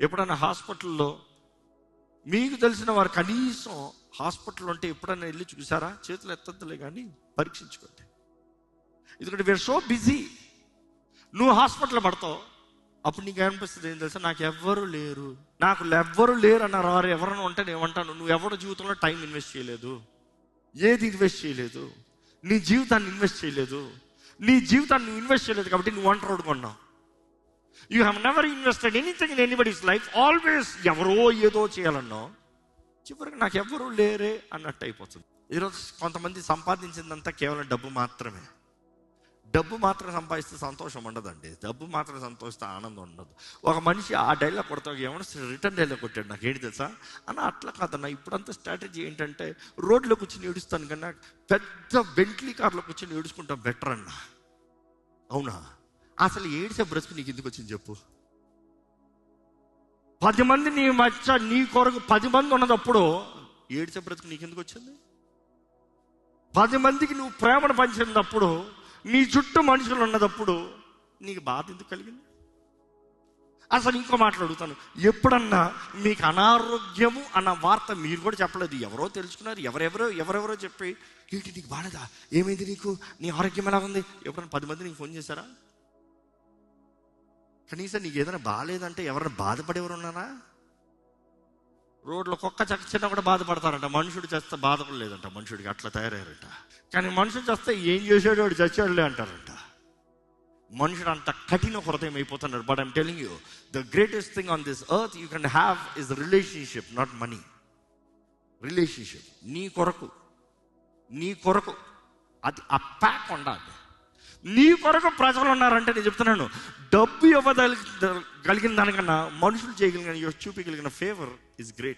ఎప్పుడైనా హాస్పిటల్లో మీకు తెలిసిన వారు కనీసం హాస్పిటల్ ఉంటే ఎప్పుడైనా వెళ్ళి చూసారా? చేతులు ఎత్తద్దులే కానీ పరీక్షించుకోండి. ఎందుకంటే వీఆర్ సో బిజీ నువ్వు హాస్పిటల్ పడతావు. అప్పుడు నీకు అనిపిస్తుంది ఏం తెలుసా? నాకు ఎవ్వరు లేరు. నాకు ఎవ్వరు లేరు అన్నారు వారు ఎవరైనా ఉంటే నేను ఏమంటాను? నువ్వు ఎవరి జీవితంలో టైం ఇన్వెస్ట్ చేయలేదు. ఏది ఇన్వెస్ట్ చేయలేదు? నీ జీవితాన్ని ఇన్వెస్ట్ చేయలేదు. నీ జీవితాన్ని నువ్వు ఇన్వెస్ట్ చేయలేదు కాబట్టి నువ్వు వంట రోడ్డు కొన్నావు. You have never invested anything in anybody's life always ఎవరో ఏదో చేయాలన్నో చివరికి నాకు ఎవ్వరూ లేరే అన్నట్టు అయిపోతుంది. ఈరోజు కొంతమంది సంపాదించిందంతా కేవలం డబ్బు మాత్రమే. డబ్బు మాత్రం సంపాదిస్తే సంతోషం ఉండదండి. డబ్బు మాత్రం సంతోషిస్తే ఆనందం ఉండదు. ఒక మనిషి ఆ డైలాగ్ కొడతా ఏమన్నా రిటర్న్ డైలాగ్ కొట్టాడు నాకు ఏంటి తెలుసా? అన్న అట్లా కాదన్న ఇప్పుడంతా స్ట్రాటజీ ఏంటంటే రోడ్లో కూర్చొని ఏడుస్తాను కన్నా పెద్ద బెంట్లీ కార్లో కూర్చొని ఏడుచుకుంటాం బెటర్ అన్న. అవునా? అసలు ఏడిసే బ్రతుకు నీకు ఎందుకు వచ్చింది చెప్పు. పది మంది నీ మధ్య నీ కొరకు పది మంది ఉన్నదప్పుడు ఏడిసే బ్రతుకు నీకు ఎందుకు వచ్చింది? పది మందికి నువ్వు ప్రేమను పంచినప్పుడు నీ చుట్టూ మనుషులు ఉన్నదప్పుడు నీకు బాధ ఎందుకు కలిగింది? అసలు ఇంకో మాట్లాడుతాను ఎప్పుడన్నా మీకు అనారోగ్యము అన్న వార్త మీరు కూడా చెప్పలేదు. ఎవరో తెలుసుకున్నారు ఎవరెవరో ఎవరెవరో చెప్పి ఏంటి నీకు బాలేదా ఏమైంది నీకు? నీ ఆరోగ్యం ఎలా ఉంది? ఎప్పుడన్నా పది మంది నీకు ఫోన్ చేశారా? కనీసం నీకు ఏదైనా బాగాలేదంటే ఎవరైనా బాధపడేవారు ఉన్నారా? రోడ్లో కుక్క చక్క చిన్న కూడా బాధపడతారంట. మనుషుడు చేస్తే బాధపడలేదంట. మనుషుడికి అట్లా తయారయ్యారంట. కానీ మనుషుడు చేస్తే ఏం చేసాడు వాడు చచ్చాడులే అంటారంట. మనుషుడు అంత కఠిన హృదయం అయిపోతున్నారు but I'm telling you the greatest thing on this earth you can have is relationship not money relationship నీ కొరకు. నీ కొరకు. అది అప్పాక్ ప్యాక్ ఉండాలి. నీ కొరకు ప్రజలు ఉన్నారంటే నేను చెప్తున్నాను. డబ్బు ఇవ్వగలిగిన దానికన్నా మనుషులు చేయగలిగిన చూపించగలిగిన ఫేవర్ ఇస్ గ్రేట్